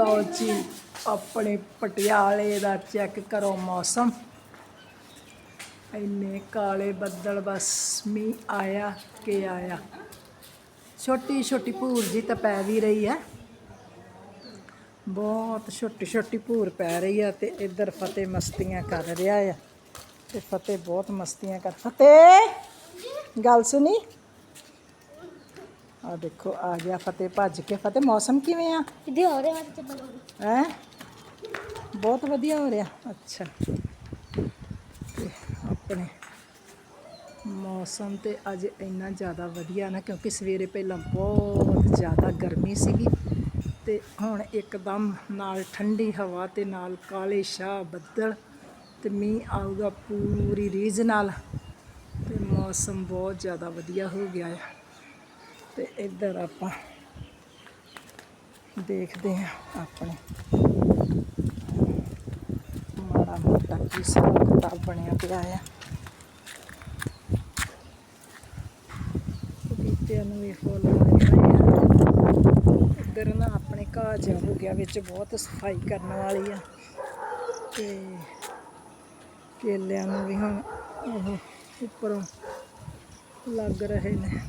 ਲਓ ਜੀ, ਆਪਣੇ ਪਟਿਆਲੇ ਦਾ ਚੈੱਕ ਕਰੋ ਮੌਸਮ। ਇੰਨੇ ਕਾਲੇ ਬੱਦਲ ਬਸ ਮੀਂਹ ਆਇਆ ਕਿ ਆਇਆ। ਛੋਟੀ ਛੋਟੀ ਭੂਰ ਜੀ ਤਾਂ ਪੈ ਵੀ ਰਹੀ ਹੈ। ਬਹੁਤ ਛੋਟੀ ਛੋਟੀ ਭੂਰ ਪੈ ਰਹੀ ਆ ਤੇ ਇੱਧਰ ਫਤਿਹ ਮਸਤੀਆਂ ਕਰ ਰਿਹਾ ਆ ਤੇ ਫਤਿਹ ਬਹੁਤ ਮਸਤੀਆਂ ਕਰ ਫਤਿਹ! ਗੱਲ ਸੁਣੀ? ਆ ਦੇਖੋ ਆ ਗਿਆ ਫਤਿਹ ਭੱਜ ਕੇ ਫਤਿਹ। ਮੌਸਮ ਕਿਵੇਂ ਆ? ਕਿੱਥੇ ਹੋ ਰਿਹਾ ਤੇ ਚੱਪਲ ਹੈ? ਬਹੁਤ ਵਧੀਆ ਹੋ ਰਿਹਾ। ਅੱਛਾ। ਤੇ ਆਪਣੇ ਮੌਸਮ ਤੇ ਅੱਜ ਇੰਨਾ ਜ਼ਿਆਦਾ ਵਧੀਆ ਨਾ ਕਿਉਂਕਿ ਸਵੇਰੇ ਪਹਿਲਾਂ ਬਹੁਤ ਜ਼ਿਆਦਾ ਗਰਮੀ ਸੀਗੀ। ਤੇ ਹੁਣ ਇੱਕਦਮ ਨਾਲ ਠੰਡੀ ਹਵਾ ਤੇ ਨਾਲ ਕਾਲੇ ਸ਼ਾਹ ਬੱਦਲ ਤੇ ਮੀਂਹ ਆਊਗਾ ਪੂਰੀ ਰੀਝ ਨਾਲ। ਤੇ ਮੌਸਮ ਬਹੁਤ ਜ਼ਿਆਦਾ ਵਧੀਆ ਹੋ ਗਿਆ ਹੈ ਤੇ ਇੱਧਰ ਆਪਾਂ ਦੇਖਦੇ ਹਾਂ ਆਪਣੇ ਮਾੜਾ ਮੋਟਾ ਕੀ ਹਿਸਾਬ ਕਿਤਾਬ ਬਣਿਆ ਪਿਆ ਆ। ਬਗੀਚਿਆਂ ਨੂੰ ਵੀ ਫੁੱਲ ਲਾਏ ਇੱਧਰ ਨਾ ਆਪਣੇ ਘਾਹ ਜਿਹਾ ਹੋ ਗਿਆ, ਵਿੱਚ ਬਹੁਤ ਸਫ਼ਾਈ ਕਰਨ ਵਾਲੀ ਆ। ਤੇ ਕੇਲਿਆਂ ਨੂੰ ਵੀ ਹੁਣ ਉਹ ਉੱਪਰੋਂ ਲੱਗ ਰਹੇ ਨੇ।